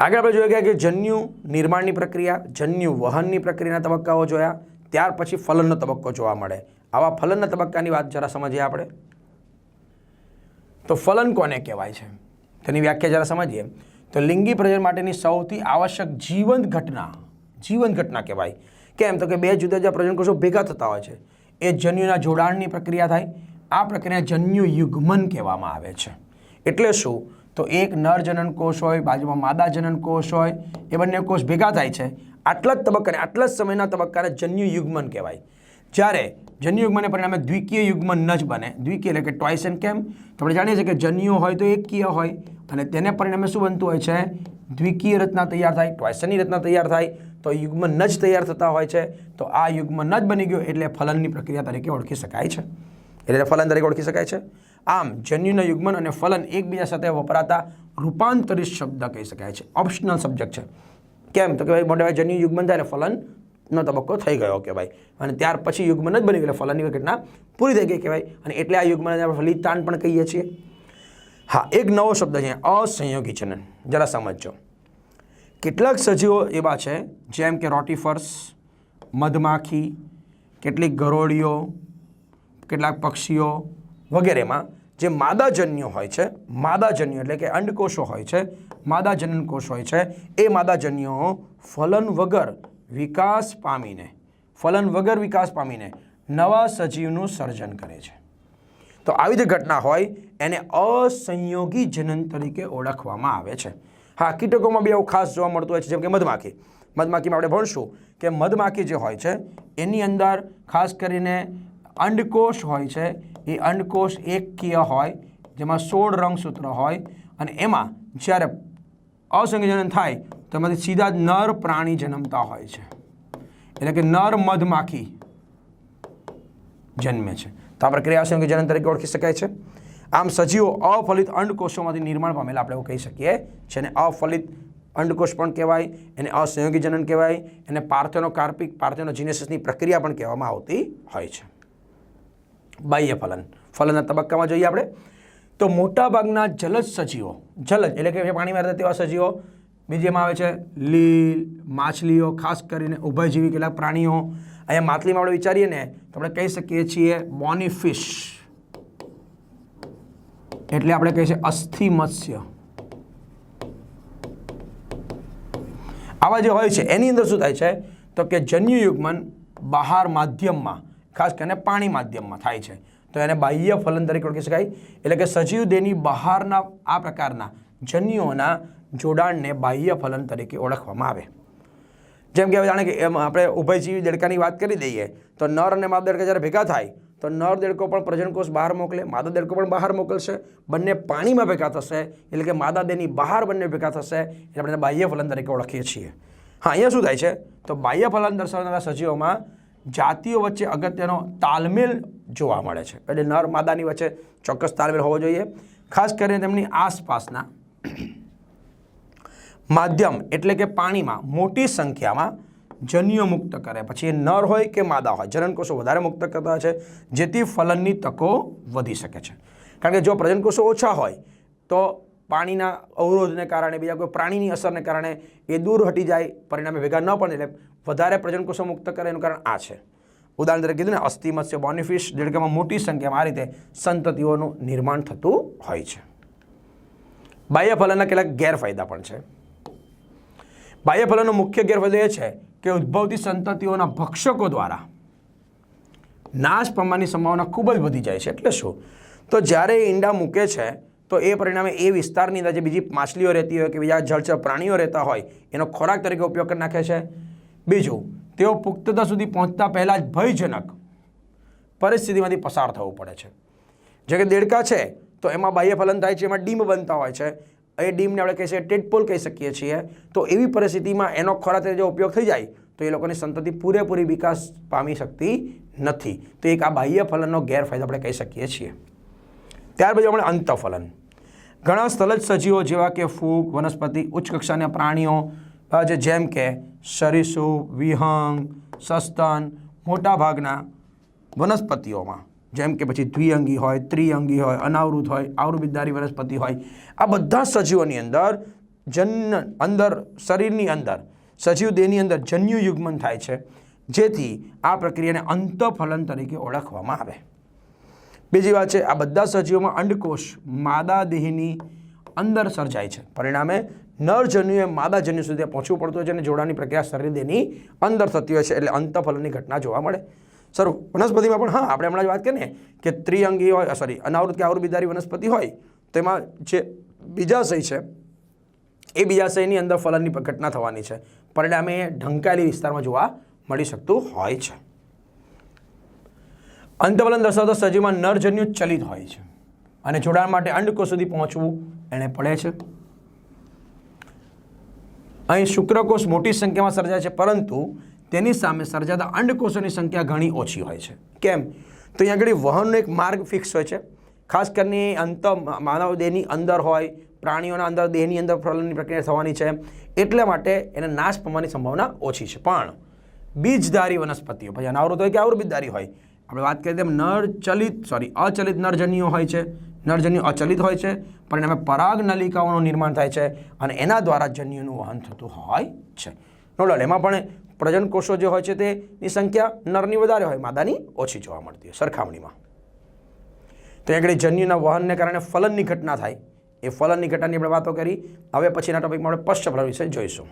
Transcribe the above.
આગળ આપણે જોઈ ગયા કે જન્યુ નિર્માણની પ્રક્રિયા, જન્યુ વહનની પ્રક્રિયાના તબક્કાઓ જોયા, ત્યાર પછી ફલનનો તબક્કો જોવા મળે. આવા ફલનના તબક્કાની વાત જરા સમજીએ આપણે. તો ફલન કોને કહેવાય છે? તેની વ્યાખ્યા જરા સમજીએ. તો લિંગી પ્રજનન માટેની સૌથી આવશ્યક જીવંત ઘટના જીવંત ઘટના કહેવાય. કેમ? તો કે બે જુદા જુદા પ્રજનન કોષો ભેગા થતા હોય છે. એ જન્યુના જોડાણની પ્રક્રિયા થાય. આ પ્રક્રિયા જન્યુ યુગ્મન કહેવામાં આવે છે. એટલે શું? તો એક નર જનન કોષ હોય, બાજુમાં માદા જનન કોષ હોય, એ બંને કોષ ભેગા થાય છે. આટલા જ તબક્કાને, આટલા જ સમયના તબક્કાને જન્યુ યુગ્મન કહેવાય. જ્યારે જન્યુ યુગ્મને પરિણામે દ્વિકીય યુગ્મન ન જ બને. દ્વિકીય એટલે કે ટ્વાઇસ એન્ડ કેમ. તો આપણે જાણીએ છીએ કે જન્યુ હોય તો એકકીય હોય, અને તેને પરિણામે શું બનતું હોય છે? દ્વિકીય રચના તૈયાર થાય ટોયસનની રચના તૈયાર થાય, તો યુગ્મન ન જ તૈયાર થતા હોય છે. તો આ યુગ્મન ન જ બની ગયો, એટલે ફલનની પ્રક્રિયા તરીકે ઓળખી શકાય છે. એટલે ફલન તરીકે ઓળખી શકાય છે. આમ જન્યુના યુગ્મન અને ફલન એકબીજા સાથે વપરાતા રૂપાંતરિત શબ્દ કહી શકાય છે. ઓપ્શનલ સબ્જેક્ટ છે. કેમ? તો કે ભાઈ, મોટા ભાઈ, જન્યુ યુગ્મન થાય ફલન નો તબક્કો થઈ ગયો કે ભાઈ અને ત્યાર પછી યુગ્મન જ બની ગયો ફલનની ઘટના પૂરી થઈ ગઈ કહેવાય. અને એટલે આ યુગ્મન આપણે ફલિતાન પણ કહીએ છીએ. હા, એક નવો શબ્દ છે, અસંયોગી જનન જરા સમજજો. કેટલાક સજીવો એવા છે, જેમ કે રોટીફર્સ મધમાખી, કેટલીક ગરોળીઓ, કેટલાક પક્ષીઓ વગેરેમાં જે માદાજન્યો હોય છે, માદાજન્યો એટલે કે અંડકોષો હોય છે, માદાજનન કોષ હોય છે, એ માદાજન્યો ફલન વગર વિકાસ પામીને, ફલન વગર વિકાસ પામીને નવા સજીવનું સર્જન કરે છે. તો આવી જે ઘટના હોય, એને અસંયોગી જનન તરીકે ઓળખવામાં આવે છે. હા, કીટકોમાં બી આવું ખાસ જોવા મળતું હોય છે, જેમ કે મધમાખી. મધમાખીમાં આપણે ભણશું કે મધમાખી જે હોય છે, એની અંદર ખાસ કરીને અંડકોષ હોય છે એ અંડકોષ એકકીય હોય, જેમાં સોળ રંગસૂત્ર હોય અને એમાં જ્યારે અસંયોજન થાય, તો એમાંથી સીધા નર પ્રાણી જન્મતા હોય છે. એટલે કે નર મધમાખી જન્મે છે. તો આ પ્રક્રિયા અસંયોજન તરીકે ઓળખી શકાય છે. આમ સજીવો અફલિત અંડકોષોમાંથી નિર્માણ પામેલા આપણે એવું કહી શકીએ છે અને અફલિત અંડકોષ પણ કહેવાય, એને અસંયોગી જનન કહેવાય, એને પાર્થેનો કાર્પિક, પાર્થેનો જીનેસિસની પ્રક્રિયા પણ કહેવામાં આવતી હોય છે. બાહ્ય ફલન. ફલનના તબક્કામાં જોઈએ આપણે. તો મોટાભાગના જલજ સજીવો, જલજ એટલે કે પાણીમાં રહેતા તેવા સજીવો બીજીમાં આવે છે લીલ, માછલીઓ, ખાસ કરીને ઉભયજીવી કેટલાક પ્રાણીઓ. અહીંયા માછલીમાં આપણે વિચારીએ ને, તો આપણે કહી શકીએ છીએ બોની ફિશ. એટલે આપણે કહીએ છીએ અસ્થિ મત્સ્ય આવા જે હોય છે, એની અંદર શું થાય છે? તો કે જન્યુ યુગ્મન બહાર માધ્યમમાં ખાસ કરીને પાણી માધ્યમમાં થાય છે. તો એને બાહ્ય ફલન તરીકે ઓળખી શકાય. એટલે કે સજીવ દેહની બહારના આ પ્રકારના જન્યુઓના જોડાણને બાહ્ય ફલન તરીકે ઓળખવામાં આવે. જેમ કે જાણે કે એમ આપણે ઉભયજીવી દેડકાની વાત કરી દઈએ, તો નર અને માદા દેડકા જ્યારે ભેગા થાય, તો નર દેડકો પણ પ્રજનકોષ બહાર મોકલે, માદા દેડકો પણ બહાર મોકલશે, બંને પાણીમાં ભેગા થશે, એટલે કે માદા દેહની બહાર બંને ભેગા થશે, એટલે આપણે બાહ્ય ફલન તરીકે ઓળખીએ છીએ. હા, અહીંયા શું થાય છે? તો બાહ્ય ફલન દર્શાવનારા સજીવોમાં જાતિઓ વચ્ચે અગત્યનો તાલમેલ જોવા મળે છે. એટલે નર માદાની વચ્ચે ચોક્કસ તાલમેલ હોવો જોઈએ. ખાસ કરીને તેમની આસપાસના માધ્યમ એટલે કે પાણીમાં મોટી સંખ્યામાં જન્યો મુક્ત કરે. પછી એ નર હોય કે માદા હોય. જનનકોષો વધારે મુક્ત કરતા છે, જેથી ફલનની તકો વધી શકે છે. કારણ કે જો પ્રજનકોષો ઓછા હોય, તો પાણીના અવરોધને કારણે, બીજા કોઈ પ્રાણીની અસરને કારણે એ દૂર હટી જાય, પરિણામે ભેગા ન પડે એટલે વધારે પ્રજનકોષો મુક્ત કરે એનું કારણ આ છે. ઉદાહરણ તરીકે કીધું ને, અસ્થિ, મત્સ્ય, બોનિફિશ દેડકામાં મોટી સંખ્યામાં આ રીતે સંતતિઓનું નિર્માણ થતું હોય છે. બાહ્ય ફલનના કેટલાક ગેરફાયદા પણ છે. બાહ્ય ફલનનો મુખ્ય ગેરફાયદો એ છે કે ઉદ્ભવતી સંતતિઓના ભક્ષકો દ્વારા નાશ પામવાની સંભાવના ખૂબ જ વધી જાય છે. એટલે શું? તો જ્યારે એ ઈંડા મૂકે છે તો એ પરિણામે એ વિસ્તારની અંદર જે બીજી માછલીઓ રહેતી હોય કે બીજા જળચર પ્રાણીઓ રહેતા હોય, એનો ખોરાક તરીકે ઉપયોગ કરી નાખે છે. બીજું, તેઓ પુખ્તતા સુધી પહોંચતા પહેલાં જ ભયજનક પરિસ્થિતિમાંથી પસાર થવું પડે છે. જે કે દેડકા છે, તો એમાં બાહ્ય ફલન થાય છે, એમાં ડીમ બનતા હોય છે. એ ડીમને આપણે કહી શકીએ ટેટપોલ કહી શકીએ છીએ. તો એવી પરિસ્થિતિમાં એનો ખોરાક જો ઉપયોગ થઈ જાય, તો એ લોકોની સંતતિ પૂરેપૂરી વિકાસ પામી શકતી નથી. તો એક આ બાહ્ય ફલનનો ગેરફાયદો આપણે કહી શકીએ છીએ. ત્યાર પછી આપણે અંતફલન. ઘણા સ્થલજ સજીવો જેવા કે ફૂગ, વનસ્પતિ, ઉચ્ચ કક્ષાના પ્રાણીઓ જે જેમ કે સરીસુ, વિહંગ, સસ્તન મોટાભાગના વનસ્પતિઓમાં. જેમ કે પછી દ્વિઅંગી હોય, ત્રિઅંગી હોય, અનાવૃત હોય આવૃબિદ્ધારી વનસ્પતિ હોય. આ બધા સજીવોની અંદર જન અંદર, શરીરની અંદર, સજીવ દેહની અંદર જન્યુ યુગ્મન થાય છે. જેથી આ પ્રક્રિયાને અંતફલન તરીકે ઓળખવામાં આવે. બીજી વાત છે, આ બધા સજીવોમાં અંડકોષ માદા દેહની અંદર સર્જાય છે. પરિણામે નરજન્યુએ માદા જન્યુ સુધી પહોંચવું પડતું હોય છે અને જોડાની પ્રક્રિયા શરીર દેહની અંદર થતી હોય છે એટલે અંતફલનની ઘટના જોવા મળે. સર, વનસ્પતિમાં પણ હા, આપણે હમણાં જ વાત કરીએ કે ત્રિઅંગી હોય સોરી અનાવૃત કે આવૃતબિદારી વનસ્પતિ હોય, તેમાં જે બીજાશય છે, એ બીજાશયની અંદર ફલનની ઘટના થવાની છે. પરિણામે ઢંકાયેલી વિસ્તારમાં જોવા મળી શકતું હોય છે. અંતફલન દર્શાવતો સજીવમાં નરજન્યુ ચલિત હોય છે. અને જોડાણ માટે અંડકોષ સુધી પહોંચવું એને પડે છે. અહીં શુક્રકોષ મોટી સંખ્યામાં સર્જાય છે, પરંતુ તેની સામે સર્જાતા અંડકોષોની સંખ્યા ઘણી ઓછી હોય છે. કેમ? તો અહીં આગળ વહનનો એક માર્ગ ફિક્સ હોય છે. ખાસ કરીને અંત માનવ દેહની અંદર હોય, પ્રાણીઓના અંદર, દેહની અંદર પ્રલનની પ્રક્રિયા થવાની છે. એટલા માટે એને નાશ પામવાની સંભાવના ઓછી છે. પણ બીજધારી વનસ્પતિઓ, પછી અનાવૃત હોય કે આવૃતધારી હોય આપણે વાત કરીએ તેમ નર ચલિત સોરી અચલિત નરજન્યુઓ હોય છે. નરજન્યુ અચલિત હોય છે પરિણામે પરાગ નલિકાઓનું નિર્માણ થાય છે અને એના દ્વારા જન્યુનું વહન થતું હોય છે. નોડલ એમાં પણ પ્રજન કોષો જે હોય છે તેની સંખ્યા નરની વધારે હોય, માદાની ઓછી જોવા મળતી હોય, સરખામણીમાં. તો આગળ જન્યુના વહનને કારણે ફલનની ઘટના થાય. એ ફલનની ઘટનાની આપણે વાતો કરી. હવે પછીના ટોપિકમાં આપણે પશ્ચફલન વિશે જોઈશું.